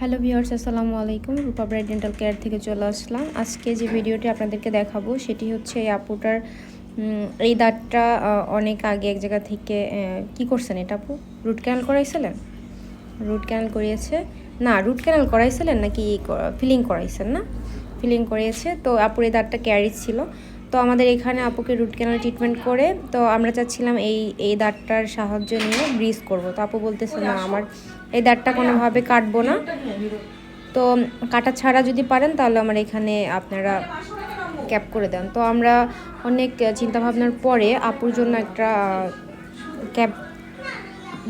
Hello viewers, আসসালামু আলাইকুম। রূপা bright dental care থেকে চলে আসলাম। আজকে যে ভিডিওটি আপনাদেরকে দেখাবো, সেটি হচ্ছে এই আপুটার এই দাঁতটা অনেক আগে এক জায়গা থেকে কি করছেন এটা আপু? রুট ক্যানাল করাইছিলেন? রুট ক্যানাল করিয়েছে। না, রুট ক্যানাল করাইছিলেন নাকি ফিলিং করাইছেন না? ফিলিং করিয়েছে। তো আপুর এই দাঁতটা ক্যারি ছিল। তো আমাদের এখানে আপুকে রুট ক্যানাল ট্রিটমেন্ট করে, তো আমরা চাচ্ছিলাম এই এই দাঁতটার সাহায্য নিয়ে ব্রিজ করব। তো আপু বলতেছে, না, আমার এই দাঁতটা কোনোভাবে কাটবো না। তো কাটা ছাড়া যদি পারেন, তাহলে আমার এখানে আপনারা ক্যাপ করে দেন। তো আমরা অনেক চিন্তা ভাবনার পরে আপুর জন্য একটা ক্যাপ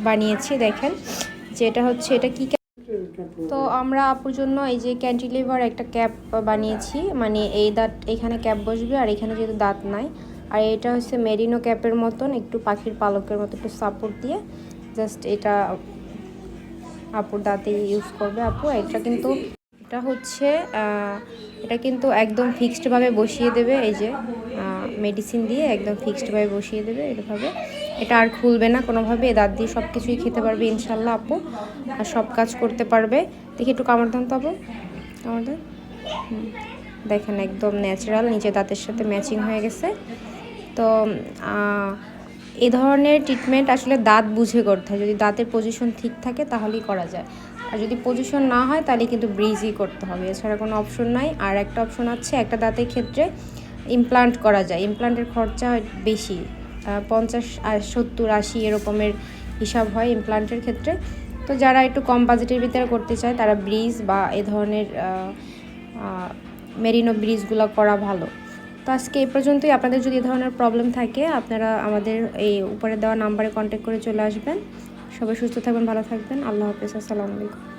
বানিয়েছি, দেখেন। যে এটা হচ্ছে, এটা কি? তো আমরা আপুর জন্য এই যে ক্যান্টিলিভার একটা ক্যাপ বানিয়েছি। মানে এই দাঁত, এখানে ক্যাপ বসবে আর এখানে যেহেতু দাঁত নাই। আর এটা হচ্ছে মেরিনো ক্যাপের মতন, একটু পাখির পালকের মতো একটু সাপোর্ট দিয়ে জাস্ট এটা আপুর দাঁতে ইউজ করবে আপু। এটা কিন্তু, এটা হচ্ছে এটা কিন্তু একদম ফিক্সডভাবে বসিয়ে দেবে। এই যে মেডিসিন দিয়ে একদম ফিক্সডভাবে বসিয়ে দেবে এভাবে এটা আর খুলবে না কোনোভাবে। দাঁত দিয়ে সব কিছুই খেতে পারবে ইনশাল্লাহ আপু। আর সব কাজ করতে পারবে। দেখি একটু কামড় দান তো আপু। কামড় দেন। দেখেন একদম ন্যাচারাল নিচে দাঁতের সাথে ম্যাচিং হয়ে গেছে। তো এ ধরনের ট্রিটমেন্ট আসলে দাঁত বুঝে করতে হয়। যদি দাঁতের পজিশন ঠিক থাকে তাহলেই করা যায়। আর যদি পজিশন না হয় তাহলে কিন্তু ব্রিজই করতে হবে। এছাড়া কোনো অপশন নাই। আর একটা অপশন আছে, একটা দাঁতের ক্ষেত্রে ইমপ্লান্ট করা যায়। ইমপ্লান্টের খরচা বেশি। পঞ্চাশ সত্তর, আশি এরকমের হিসাব হয় ইমপ্লান্টের ক্ষেত্রে। তো যারা একটু কম বাজেটের ভিতরে করতে চায়, তারা ব্রিজ বা এ ধরনের মেরিনো ব্রিজগুলো করা ভালো। তো আজকে এই পর্যন্তই। আপনাদের যদি এ ধরনের প্রবলেম থাকে, আপনারা আমাদের এই উপরে দেওয়া নাম্বারে কন্ট্যাক্ট করে চলে আসবেন। সবাই সুস্থ থাকবেন, ভালো থাকবেন। আল্লাহ হাফেজ। আসসালামু আলাইকুম।